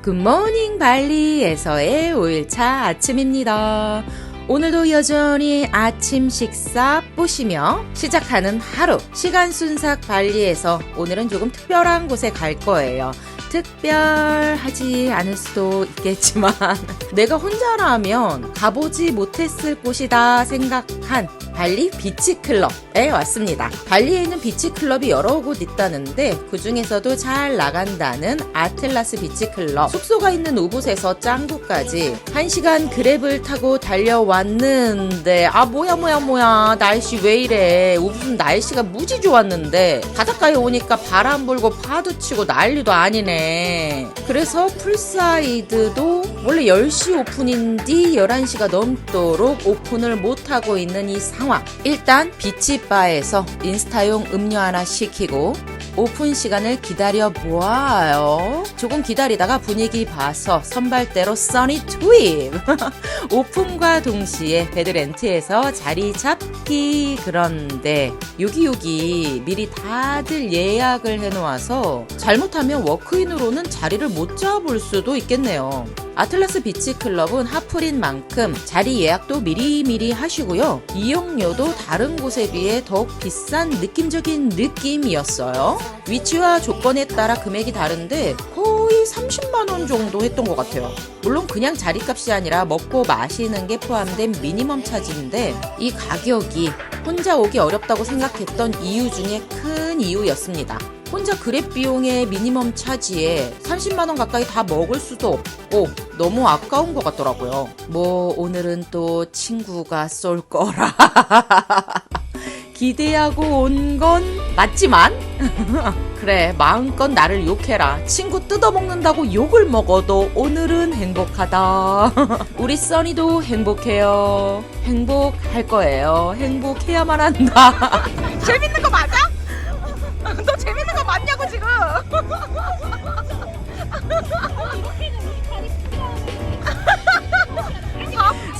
굿모닝 발리에서의 5일차 아침입니다. 오늘도 여전히 아침 식사 뿌시며 시작하는 하루. 시간 순삭 발리에서 오늘은 조금 특별한 곳에 갈 거예요. 특별하지 않을 수도 있겠지만 내가 혼자라면 가보지 못했을 곳이다 생각한 발리 비치클럽에 왔습니다. 발리에 있는 비치클럽이 여러 곳 있다는데 그 중에서도 잘 나간다는 아틀라스 비치클럽. 숙소가 있는 우붓에서 짱구까지 1시간 그랩을 타고 달려왔는데 아 뭐야 뭐야 뭐야. 날씨 왜 이래. 우붓은 날씨가 무지 좋았는데 바닷가에 오니까 바람 불고 파도 치고 난리도 아니네. 그래서 풀사이드도 원래 10시 오픈인데 11시가 넘도록 오픈을 못하고 있는 이 상황. 일단 비치바에서 인스타용 음료 하나 시키고 오픈 시간을 기다려 보아요. 조금 기다리다가 분위기 봐서 선발대로 써니 투입. 오픈과 동시에 베드렌트에서 자리 잡기. 그런데 여기 여기 미리 다들 예약을 해놓아서 잘못하면 워크인으로는 자리를 못 잡을 수도 있겠네요. 아틀라스 비치 클럽은 하플인 만큼 자리 예약도 미리미리 하시고요. 이용료도 다른 곳에 비해 더욱 비싼 느낌적인 느낌이었어요. 위치와 조건에 따라 금액이 다른데 거의 30만원 정도 했던 것 같아요. 물론 그냥 자리값이 아니라 먹고 마시는 게 포함된 미니멈 차지인데 이 가격이 혼자 오기 어렵다고 생각했던 이유 중에 큰 이유였습니다. 혼자 그랩 비용의 미니멈 차지에 30만원 가까이 다 먹을 수도 없고 너무 아까운 것 같더라고요. 뭐 오늘은 또 친구가 쏠 거라. 기대하고 온 건 맞지만 그래 마음껏 나를 욕해라 친구 뜯어먹는다고 욕을 먹어도 오늘은 행복하다 우리 써니도 행복해요 행복할 거예요 행복해야만 한다 재밌는 거 맞아?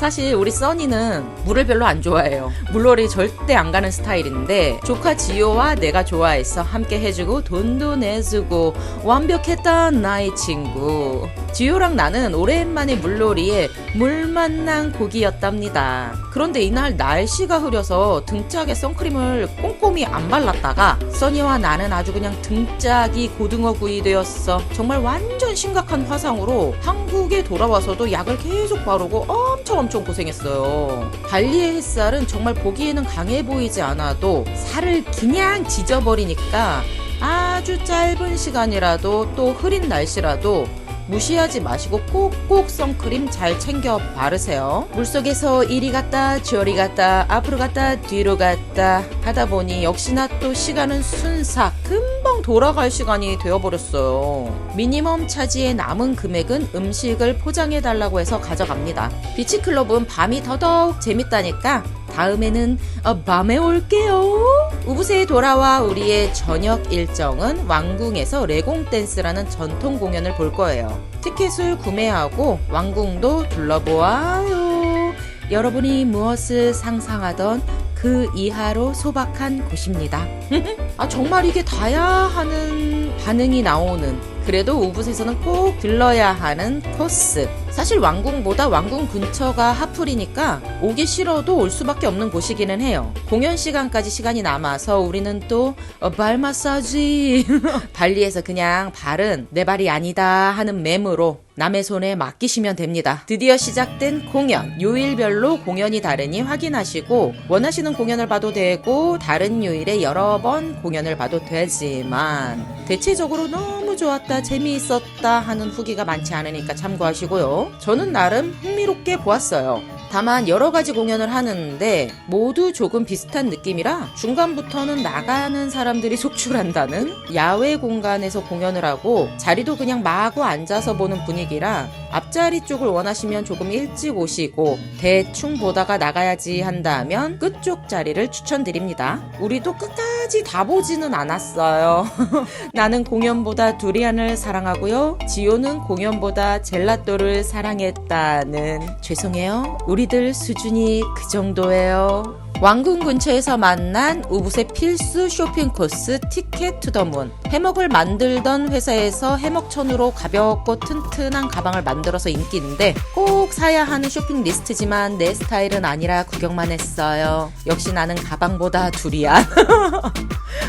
사실 우리 써니는 물을 별로 안 좋아해요. 물놀이 절대 안 가는 스타일인데 조카 지효와 내가 좋아해서 함께 해주고 돈도 내주고 완벽했던 나의 친구. 지효랑 나는 오랜만에 물놀이에 물 만난 고기였답니다. 그런데 이날 날씨가 흐려서 등짝에 선크림을 꼼꼼히 안 발랐다가 써니와 나는 아주 그냥 등짝이 고등어 구이 되었어. 정말 완전 심각한 화상으로 한국에 돌아와서도 약을 계속 바르고 엄청 엄청 고생했어요. 발리의 햇살은 정말 보기에는 강해 보이지 않아도 살을 그냥 지져버리니까 아주 짧은 시간이라도 또 흐린 날씨라도 무시하지 마시고 꼭꼭 선크림 잘 챙겨 바르세요. 물속에서 이리 갔다 저리 갔다 앞으로 갔다 뒤로 갔다 하다 보니 역시나 또 시간은 순삭 금방 돌아갈 시간이 되어버렸어요. 미니멈 차지의 남은 금액은 음식을 포장해 달라고 해서 가져갑니다. 비치클럽은 밤이 더더욱 재밌다니까 다음에는 어, 밤에 올게요. 우붓에 돌아와 우리의 저녁 일정은 왕궁에서 레공 댄스라는 전통 공연을 볼 거예요. 티켓을 구매하고 왕궁도 둘러보아요. 여러분이 무엇을 상상하던 그 이하로 소박한 곳입니다. 아 정말 이게 다야 하는 반응이 나오는 그래도 우붓에서는 꼭 들러야 하는 코스. 사실 왕궁보다 왕궁 근처가 하풀이니까 오기 싫어도 올 수밖에 없는 곳이기는 해요. 공연 시간까지 시간이 남아서 우리는 또 어, 발 마사지 발리에서 그냥 발은 내 발이 아니다 하는 맴으로 남의 손에 맡기시면 됩니다. 드디어 시작된 공연. 요일별로 공연이 다르니 확인하시고 원하시는 공연을 봐도 되고 다른 요일에 여러 번 공연을 봐도 되지만 대체적으로 너무 좋았다, 재미있었다 하는 후기가 많지 않으니까 참고하시고요. 저는 나름 흥미롭게 보았어요. 다만 여러 가지 공연을 하는데 모두 조금 비슷한 느낌이라 중간부터는 나가는 사람들이 속출한다는 야외 공간에서 공연을 하고 자리도 그냥 마구 앉아서 보는 분위기라 앞자리 쪽을 원하시면 조금 일찍 오시고 대충 보다가 나가야지 한다면 끝쪽 자리를 추천드립니다. 우리도 끝까지 다 보지는 않았어요. 나는 공연보다 두리안을 사랑하고요. 지호는 공연보다 젤라또를 사랑했다는 죄송해요. 우리들 수준이 그 정도예요. 왕궁 근처에서 만난 우붓의 필수 쇼핑 코스 티켓 투 더 문. 해먹을 만들던 회사에서 해먹천으로 가볍고 튼튼한 가방을 만들어서 인기인데 꼭 사야 하는 쇼핑 리스트지만 내 스타일은 아니라 구경만 했어요. 역시 나는 가방보다 두리안.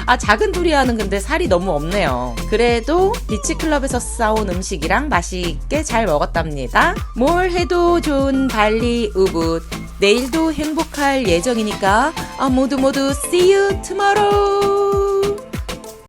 아 작은 두리안은 근데 살이 너무 없네요. 그래도 비치클럽에서 싸온 음식이랑 맛있게 잘 먹었답니다. 뭘 해도 좋은 발리 우붓. 내일도 행복할 예정이니까 아, 모두 모두 see you tomorrow.